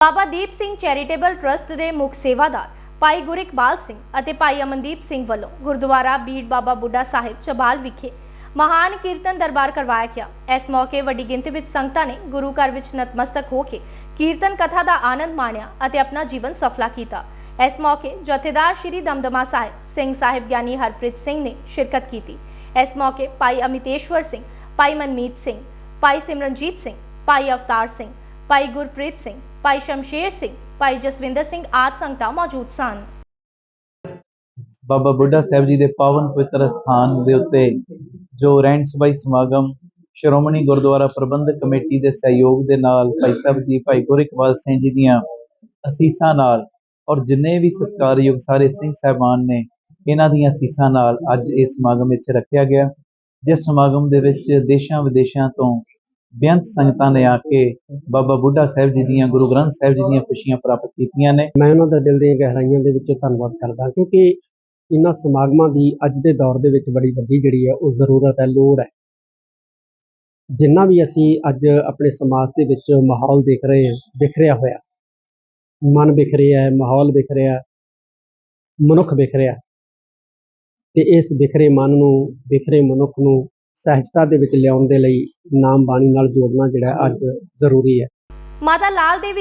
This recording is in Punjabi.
ਬਾਬਾ ਦੀਪ ਸਿੰਘ ਚੈਰੀਟੇਬਲ ਟਰਸਟ ਦੇ ਮੁੱਖ ਸੇਵਾਦਾਰ ਭਾਈ ਗੁਰਿਕਬਾਲ ਸਿੰਘ ਅਤੇ ਭਾਈ ਅਮਨਦੀਪ ਸਿੰਘ ਵੱਲੋਂ ਗੁਰਦੁਆਰਾ ਬੀੜ ਬਾਬਾ ਬੁੱਢਾ ਸਾਹਿਬ ਚਬਾਲ ਵਿਖੇ ਮਹਾਨ ਕੀਰਤਨ ਦਰਬਾਰ ਕਰਵਾਇਆ ਗਿਆ। ਇਸ ਮੌਕੇ ਵੱਡੀ ਗਿਣਤੀ ਵਿੱਚ ਸੰਗਤਾਂ ਨੇ ਗੁਰੂ ਘਰ ਵਿੱਚ ਨਤਮਸਤਕ ਹੋ ਕੇ ਕੀਰਤਨ ਕਥਾ ਦਾ ਆਨੰਦ ਮਾਣਿਆ ਅਤੇ ਆਪਣਾ ਜੀਵਨ ਸਫਲਾ ਕੀਤਾ। ਇਸ ਮੌਕੇ ਜਥੇਦਾਰ ਸ਼੍ਰੀ ਦਮਦਮਾ ਸਾਹਿਬ, ਸਿੰਘ ਸਾਹਿਬ ਗਿਆਨੀ ਹਰਪ੍ਰੀਤ ਸਿੰਘ ਨੇ ਸ਼ਿਰਕਤ ਕੀਤੀ। ਇਸ ਮੌਕੇ ਭਾਈ ਅਮਿਤੇਸ਼ਵਰ ਸਿੰਘ, ਭਾਈ ਮਨਮੀਤ ਸਿੰਘ, ਭਾਈ ਸਿਮਰਨਜੀਤ ਸਿੰਘ, ਭਾਈ ਅਵਤਾਰ ਸਿੰਘ ਭਾਈ ਗੁਰਪ੍ਰੀਤ ਸਿੰਘ, ਭਾਈ ਸ਼ਮਸ਼ੇਰ ਸਿੰਘ, ਭਾਈ ਜਸਵਿੰਦਰ ਸਿੰਘ ਆਦਿ ਸੰਗਤਾਂ ਮੌਜੂਦ ਸਨ। ਬਾਬਾ ਬੁੱਢਾ ਸਾਹਿਬ ਜੀ ਦੇ ਪਾਵਨ ਪਵਿੱਤਰ ਸਥਾਨ ਦੇ ਉੱਤੇ ਜੋ ਰਹਿਣ ਸਭਾਈ ਸਮਾਗਮ, ਸ਼੍ਰੋਮਣੀ ਗੁਰਦੁਆਰਾ ਪ੍ਰਬੰਧਕ ਕਮੇਟੀ ਦੇ ਸਹਿਯੋਗ ਦੇ ਨਾਲ ਭਾਈ ਸਾਹਿਬ ਜੀ, ਭਾਈ ਗੁਰਿਕਵਾਲ ਸਿੰਘ ਜੀ ਦੀਆਂ ਅਸੀਸਾਂ ਨਾਲ ਔਰ ਜਿੰਨੇ ਵੀ ਸਤਿਕਾਰਯੋਗ ਸਾਰੇ ਸਿੰਘ ਸਾਹਿਬਾਨ ਨੇ, ਇਹਨਾਂ ਦੀਆਂ ਅਸੀਸਾਂ ਨਾਲ ਅੱਜ ਇਸ ਸਮਾਗਮ ਵਿੱਚ ਰੱਖਿਆ ਗਿਆ। ਜਿਸ ਸਮਾਗਮ ਦੇ ਵਿੱਚ ਦੇਸ਼ਾਂ ਵਿਦੇਸ਼ਾਂ ਤੋਂ ਬੇਅੰਤ ਸੰਗਤਾਂ ਨੇ ਆ ਕੇ ਬਾਬਾ ਬੁੱਢਾ ਸਾਹਿਬ ਜੀ ਦੀਆਂ, ਗੁਰੂ ਗ੍ਰੰਥ ਸਾਹਿਬ ਜੀ ਦੀਆਂ ਖੁਸ਼ੀਆਂ ਪ੍ਰਾਪਤ ਕੀਤੀਆਂ ਨੇ। ਮੈਂ ਉਹਨਾਂ ਦਾ ਦਿਲ ਦੀਆਂ ਗਹਿਰਾਈਆਂ ਦੇ ਵਿੱਚ ਧੰਨਵਾਦ ਕਰਦਾ ਕਿਉਂਕਿ ਇਹਨਾਂ ਸਮਾਗਮਾਂ ਦੀ ਅੱਜ ਦੇ ਦੌਰ ਦੇ ਵਿੱਚ ਬੜੀ ਵੱਡੀ ਜਿਹੜੀ ਹੈ, ਉਹ ਜ਼ਰੂਰਤ ਹੈ, ਲੋੜ ਹੈ। ਜਿੰਨਾ ਵੀ ਅਸੀਂ ਅੱਜ ਆਪਣੇ ਸਮਾਜ ਦੇ ਵਿੱਚ ਮਾਹੌਲ ਦੇਖ ਰਹੇ ਹਾਂ ਵਿਖਰਿਆ ਹੋਇਆ, ਮਨ ਵਿਖਰਿਆ ਹੈ, ਮਾਹੌਲ ਵਿਖਰਿਆ ਮਨੁੱਖ ਵਿਖਰਿਆ ਤੇ ਇਸ ਵਿਖਰੇ ਮਨ ਨੂੰ, ਵਿਖਰੇ ਮਨੁੱਖ ਨੂੰ ਸਹਿਜਤਾ ਦੇ ਵਿੱਚ ਲਿਆਉਣ ਦੇ ਲਈ ਨਾਮ ਬਾਣੀ ਨਾਲ ਜੋੜਨਾ ਜਿਹੜਾ ਅੱਜ ਜ਼ਰੂਰੀ ਹੈ। ਮਾਤਾ ਲਾਲ ਦੇਵੀ